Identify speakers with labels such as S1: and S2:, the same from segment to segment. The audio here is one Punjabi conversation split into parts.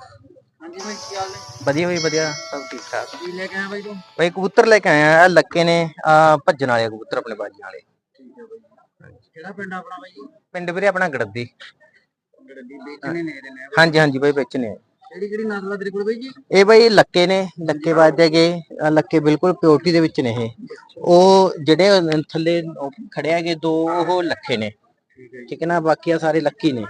S1: ਹਾਂਜੀ ਬਾਈ ਕੀ ਹਾਲ ਨੇ
S2: ਵਧੀਆ। ਵਧੀਆ ਸਭ ਠੀਕ ਠਾਕ।
S1: ਕੀ ਲੈ ਕੇ ਆਇਆ ਬਾਈ ਤੂੰ?
S2: ਬਈ ਕਬੂਤਰ ਲੈ ਕੇ ਆਇਆ ਆ ਲੱਕੇ ਨੇ ਆ ਭੱਜਣ ਵਾਲੇ ਕਬੂਤਰ ਆਪਣੇ ਬਾਜੀਆਂ ਵਾਲੇ।
S1: ਠੀਕ ਹੈ ਬਾਈ। ਕਿਹੜਾ ਪਿੰਡ ਆਪਣਾ ਬਾਈ ਜੀ?
S2: ਪਿੰਡ ਵੀਰੇ ਆਪਣਾ ਗੜਦੀ।
S1: ਗੱਡੀ ਵੇਚਣੇ ਨੇ ਇਹਦੇ ਨੇ
S2: ਹਾਂਜੀ ਹਾਂਜੀ ਬਈ ਵੇਚਨੇ ਆ।
S1: ਕਿਹੜੀ ਕਿਹੜੀ ਨਸਲ ਆ ਤੇਰੇ ਕੋਲ ਬਾਈ ਜੀ?
S2: ਇਹ ਬਈ ਲੱਕੇ ਨੇ ਲੱਕੇ ਵੱਜਦੇ ਗਏ ਲੱਕੇ ਬਿਲਕੁਲ ਪਿਓਰਟੀ ਦੇ ਵਿੱਚ ਨੇ ਇਹ। ਉਹ ਜਿਹੜੇ ਥੱਲੇ ਉਹ ਖੜੇ ਹੈਗੇ ਦੋ ਉਹ ਲੱਖੇ ਨੇ।
S1: ਠੀਕ ਹੈ ਜੀ।
S2: ਠੀਕ ਹੈ ਨਾ ਬਾਕੀ ਆ ਸਾਰੇ ਲੱਕੀ ਨੇ।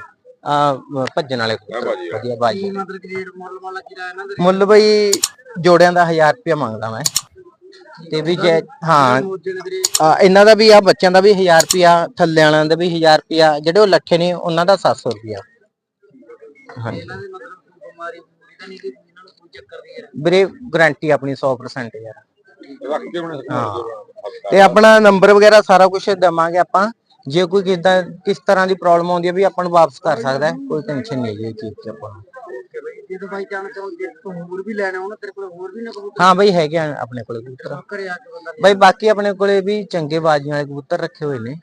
S2: ਭੱਜਣ ਵਾਲੇ ਕਬੂਤਰ ਵਧੀਆ
S1: ਕੀ
S2: ਬਾਜੀ
S1: ਮਤਲਬ ਕਿ ਰੇਟ ਮੁੱਲ ਮੁੱਲ ਕੀ ਰਾਇਆ ਇਹਨਾਂ ਦੇ
S2: ਮੁੱਲ ਬਈ ਜੋੜਿਆਂ ਦਾ 1000 ਰੁਪਇਆ ਮੰਗਦਾ ਮੈਂ। ਤੇ ਵੀ ਜੇ ਹਾਂ। ਆ, ਇਹਨਾਂ ਦਾ ਵੀ ਆ ਬੱਚਿਆਂ ਦਾ ਵੀ 1000 ਰੁਪਿਆ ਥੱਲੇ ਵਾਲਿਆਂ ਦਾ ਵੀ 1000 ਰੁਪਿਆ ਜਿਹੜੇ ਉਹ ਲੱਠੇ ਨੇ ਉਹਨਾਂ ਦਾ 700 ਰੁਪਿਆ ਹਾਂਜੀ।
S1: ਇਹਨਾਂ ਦੇ ਮਤਲਬ ਕੋਈ ਬਿਮਾਰੀ ਬੁਰੀ ਤਾਂ ਨਹੀਂ ਕਿ ਇਹਨਾਂ ਨੂੰ ਕੋਈ ਚੱਕਰ ਨਹੀਂ ਹੈ
S2: ਵੀਰੇ ਗਾਰੰਟੀ ਆਪਣੀ 100% ਯਾਰ।
S1: ਰੱਖ ਕੇ ਬਣਾ
S2: ਹਾਂ। ਤੇ ਆਪਣਾ ਨੰਬਰ ਵਗੈਰਾ ਸਾਰਾ ਕੁਝ ਦਵਾਂਗੇ ਆਪਾਂ। ਜੇ ਕੋਈ ਕਿਦਾਂ ਕਿਸ ਤਰ੍ਹਾਂ ਦੀ ਪ੍ਰੋਬਲਮ ਆਉਂਦੀ ਹੈ ਵੀ ਆਪਾਂ ਨੂੰ ਵਾਪਸ ਕਰ ਸਕਦਾ ਹੈ, ਕੋਈ ਟੈਨਸ਼ਨ ਨਹੀਂ ਹੈ ਇਹ ਚੀਜ਼ ਦੀ ਆਪਾਂ ਨੂੰ।
S1: ਓਕੇ ਬਾਈ ਜੇ ਤੂੰ ਬਾਈ ਚਾਂਸ ਚਾਹੋ ਜੇ ਤੂੰ ਹੋਰ ਵੀ ਲੈਣਾ ਹੋਣਾ ਤੇਰੇ ਕੋਲ ਹੋਰ ਵੀ ਨਾ ਕਬੂਤਰ
S2: ਹਾਂ ਬਈ ਹੈਗੇ ਆ ਆਪਣੇ ਕੋਲ ਕਬੂਤਰ।
S1: ਘਰੇ ਆ ਕੇ ਬੰਦਾ
S2: ਬਈ ਬਾਕੀ ਆਪਣੇ ਕੋਲੇ ਵੀ ਚੰਗੇ ਬਾਜੀਆਂ ਵਾਲੇ ਕਬੂਤਰ ਰੱਖੇ ਹੋਏ ਨੇ।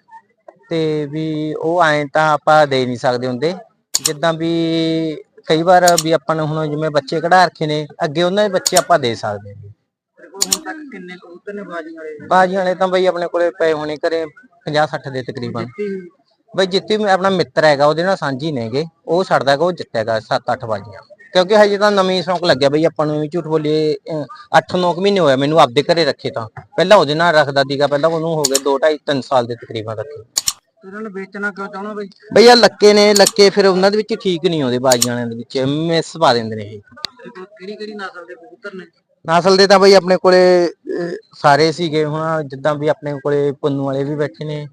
S2: ਤੇ ਵੀ ਉਹ ਐਂ ਤਾਂ ਆਪਾਂ ਦੇ ਨਹੀਂ ਸਕਦੇ ਹੁੰਦੇ। ਜਿੱਦਾਂ ਵੀ ਕਈ ਵਾਰ ਵੀ ਆਪਾਂ ਨੂੰ ਹੁਣ ਜਿਵੇਂ ਬੱਚੇ ਕਢਾ ਰੱਖੇ ਨੇ, ਅੱਗੇ ਉਹਨਾਂ ਦੇ ਬੱਚੇ ਆਪਾਂ ਦੇ ਸਕਦੇ ਹਾਂ।
S1: ਤੱਕ ਕਿੰਨੇ ਕਬੂਤਰ ਨੇ ਬਾਜੀ ਵਾਲੇ?
S2: ਤਾਂ ਬਈ ਆਪਣੇ ਕੋਲੇ ਪਏ ਹੋਣੇ ਘਰੇ 50 60 ਦੇ ਤਕਰੀਬਨ। ਬਈ ਜਿੱਤੀ ਆਪਣਾ ਮਿੱਤਰ ਹੈਗਾ ਉਹਦੇ ਨਾਲ ਸਾਂਝੀ ਨੇਗੇ ਉਹ ਛੱਡਦਾ ਹੈਗਾ ਉਹ ਜਿੱਤੇਗਾ 7-8 ਬਾਜੀਆਂ। ਕਿਉਂਕਿ ਹਜੇ ਤਾਂ ਨਵੀਂ ਸ਼ੌਂਕ ਲੱਗਿਆ ਬਈ ਆਪਾਂ ਨੂੰ ਵੀ ਝੂਠ ਬੋਲੀਏ 8-9 ਮਹੀਨੇ ਹੋਇਆ ਮੈਨੂੰ ਆਪਦੇ ਘਰੇ ਰੱਖੇ ਤਾਂ। ਪਹਿਲਾਂ ਉਹਦੇ ਨਾਲ ਰੱਖਦਾ ਸੀਗਾ ਪਹਿਲਾਂ ਉਹਨੂੰ ਹੋ ਗਏ 2-2.5 3 ਸਾਲ ਦੇ ਤਕਰੀਬਨ ਰੱਖੇ।
S1: ਇਹਨਾਂ ਨੂੰ ਵੇਚਣਾ ਕਿਉਂ ਚਾਹਣਾ ਬਾਈ?
S2: ਬਈ ਆ ਲੱਕੇ ਨੇ ਲੱਕੇ ਫਿਰ ਉਹਨਾਂ ਦੇ ਵਿੱਚ ਠੀਕ ਨਹੀਂ ਆਉਂਦੇ ਬਾਜੀਆਂ ਵਾਲਿਆਂ ਦੇ ਵਿੱਚ ਮਿਸ ਪਾ ਦਿੰਦੇ ਨੇ ਇਹ।
S1: ਕਿਹੜੀ ਕਿਹੜੀ ਨਸਲ ਦੇ ਕਬੂਤਰ ਨੇ?
S2: ਨਸਲ ਦੇ ਤਾਂ ਬਈ ਆਪਣੇ ਕੋਲੇ ਅਹ, ਸਾਰੇ ਸੀਗੇ ਹੁਣ ਜਿੱਦਾਂ ਵੀ ਆਪਣੇ ਕੋਲੇ ਪੁੰਨੂ ਵਾਲੇ ਵੀ ਬੈਠੇ ਨੇ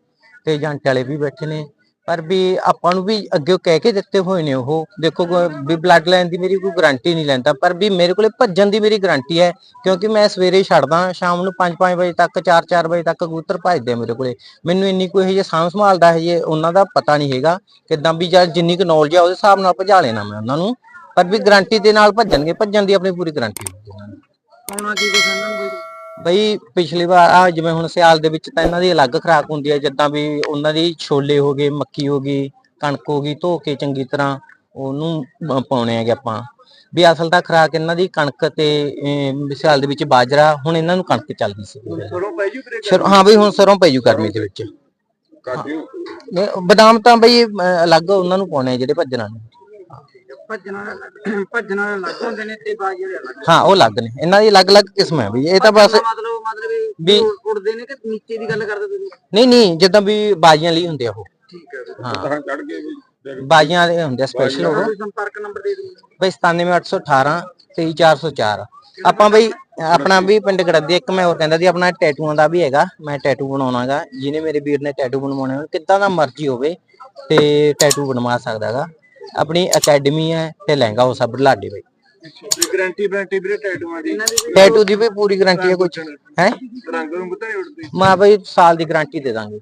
S2: ਤੇ ਜਾਂਟੇ ਵਾਲੇ ਵੀ ਬੈਠੇ ਨੇ। ਪਰ ਵੀ ਆਪਾਂ ਨੂੰ ਵੀ ਅੱਗੇ ਕਹਿ ਕੇ ਦਿੱਤੇ ਹੋਏ ਨੇ ਉਹ। ਦੇਖੋ ਕੋਈ ਵੀ ਬਲੱਡ ਲਾਈਨ ਦੀ ਮੇਰੀ ਕੋਈ ਗਾਰੰਟੀ ਨਹੀਂ ਲੈਂਦਾ। ਪਰ ਵੀ ਮੇਰੇ ਕੋਲੇ ਭੱਜਣ ਦੀ ਮੇਰੀ ਗਾਰੰਟੀ ਹੈ ਕਿਉਂਕਿ ਮੈਂ ਸਵੇਰੇ ਛੱਡਦਾ ਸ਼ਾਮ ਨੂੰ 5-5 ਵਜੇ ਤੱਕ 4-4 ਵਜੇ ਤੱਕ ਕਬੂਤਰ ਭੱਜਦੇ ਆ ਮੇਰੇ ਕੋਲੇ। ਮੈਨੂੰ ਇੰਨੀ ਕੋਈ ਹਜੇ ਸਾਂਭ ਸੰਭਾਲ ਦਾ ਹਜੇ ਉਹਨਾਂ ਦਾ ਪਤਾ ਨਹੀਂ ਹੈਗਾ ਕਿਦਾਂ ਵੀ ਜਾਂ ਜਿੰਨੀ ਕੁ ਨੌਲੇਜ ਆ ਉਹਦੇ ਹਿਸਾਬ ਨਾਲ ਭਜਾ ਲੈਣਾ ਮੈਂ ਉਹਨਾਂ ਨੂੰ। ਪਰ ਵੀ ਗਾਰੰਟੀ ਦੇ ਨਾਲ ਭੱਜਣਗੇ ਭੱਜਣ ਦੀ ਆਪਣੀ ਪੂਰੀ ਗਾਰੰਟੀ ਹੋਊਗੀ ਉਹਨਾਂ ਨੂੰ।
S1: ਪਾਉਣਾ ਕੀ ਕੁਛ ਇਹਨਾਂ ਨੂੰ ਬਾਈ
S2: ਬਈ ਪਿਛਲੀ ਵਾਰ ਆ ਜਿਵੇਂ ਹੁਣ ਸਿਆਲ ਦੇ ਵਿੱਚ ਤਾਂ ਇਹਨਾਂ ਦੀ ਅਲੱਗ ਖੁਰਾਕ ਹੁੰਦੀ ਹੈ ਜਿੱਦਾਂ ਵੀ ਉਹਨਾਂ ਦੀ ਛੋਲੇ ਹੋ ਗਏ ਮੱਕੀ ਹੋ ਗਈ ਕਣਕ ਹੋ ਗਈ ਧੋ ਕੇ ਚੰਗੀ ਤਰ੍ਹਾਂ ਉਹਨੂੰ ਪਾਉਣੇ ਹੈਗੇ ਆਪਾਂ। ਵੀ ਅਸਲ ਤਾਂ ਖੁਰਾਕ ਇਹਨਾਂ ਦੀ ਕਣਕ ਤੇ ਅਮ, ਸਿਆਲ ਦੇ ਵਿੱਚ ਬਾਜਰਾ ਹੁਣ ਇਹਨਾਂ ਨੂੰ ਕਣਕ ਚੱਲਦੀ ਸੀ।
S1: ਸਰੋਂ ਪੈ ਜੂ ਤੇਰੇ
S2: ਸਿਰ- ਹਾਂ ਬਈ ਹੁਣ ਸਰੋਂ ਪੈ ਜੂ ਗਰਮੀ ਦੇ ਵਿੱਚ। ਬਦਾਮ ਤਾਂ ਬਈ ਅਮ, ਅਲੱਗ ਉਹਨਾਂ ਨੂੰ ਪਾਉਣੇ ਆ ਜਿਹੜੇ ਭੱਜਣਾ ਨੇ
S1: ਭੱਜਣ ਵਾਲੇ ਭੱਜਣ ਵਾਲੇ ਅਲੱਗ ਹੁੰਦੇ ਨੇ ਤੇ ਬਾਜੀ ਵਾਲੇ ਅਲੱਗ
S2: ਹਾਂ ਉਹ ਅਲੱਗ ਨੇ। ਇਹਨਾਂ ਦੀ ਅਲੱਗ-ਅਲੱਗ ਕਿਸਮ ਹੈ ਬਈ ਇਹ ਤਾਂ ਬਸ
S1: ਮਤਲਬ ਮਤਲਬ ਵੀ
S2: ਵੀ-
S1: ਉੜ- ਉੜਦੇ ਨੇ ਕਿ ਨੀਚੇ ਦੀ ਗੱਲ ਕਰਦੇ ਤੁਸੀਂ?
S2: ਨਹੀਂ ਨਹੀਂ ਜਿੱਦਾਂ ਵੀ ਬਾਜੀਆਂ ਲਈ ਹੁੰਦੇ ਆ ਉਹ।
S1: ਠੀਕ ਹੈ
S2: ਹਾਂ।
S1: ਚੜ ਗਏ ਵੀ
S2: ਬਾਜੀਆਂ ਦੇ ਹੁੰਦੇ ਆ ਸਪੈਸ਼ਲ ਉਹ।
S1: ਕੋਈ ਸੰਪਰਕ ਨੰਬਰ ਦੇ ਦਿਓ।
S2: ਬਈ 97818 23404 ਆਪਾਂ ਬਈ ਆਪਣਾ ਵੀ ਪਿੰਡ ਗੜਦੀ ਇੱਕ ਮੈਂ ਹੋਰ ਕਹਿੰਦਾ ਸੀ ਆਪਣਾ ਟੈਟੂਆਂ ਦਾ ਵੀ ਹੈਗਾ ਮੈਂ ਟੈਟੂ ਬਣਾਉਣਾਗਾ। ਜਿਹਨੇ ਮੇਰੇ ਵੀਰ ਨੇ ਟੈਟੂ ਬਣਵਾਉਣੇ ਹੋਣ ਕਿੱਦਾਂ ਦਾ ਮਰਜ਼ੀ ਹੋਵੇ ਤੇ ਟੈਟੂ ਬਣਵਾ ਸਕਦਾਗਾ ਆਪਣੀ ਅਕੈਡਮੀ ਹੈ ਤੇ ਲਹਿੰਗਾ ਉਹ ਸਭ ਲਾਡੇ ਬਈ।
S1: ਗਾਰੰਟੀ ਵਾਰੰਟੀ ਵੀਰੇ ਟੈਟੂਆਂ ਦੀ
S2: ਟੈਟੂ ਦੀ ਵੀ ਪੂਰੀ ਗਾਰੰਟੀ ਹੈ ਕੁਝ ਹੈ?
S1: ਰੰਗ ਰੰਗ ਤਾਂ ਉੜਦੇ
S2: ਮੈਂ ਬਈ ਸਾਲ ਦੀ ਗਾਰੰਟੀ ਦੇ ਦਾਂਗੇ।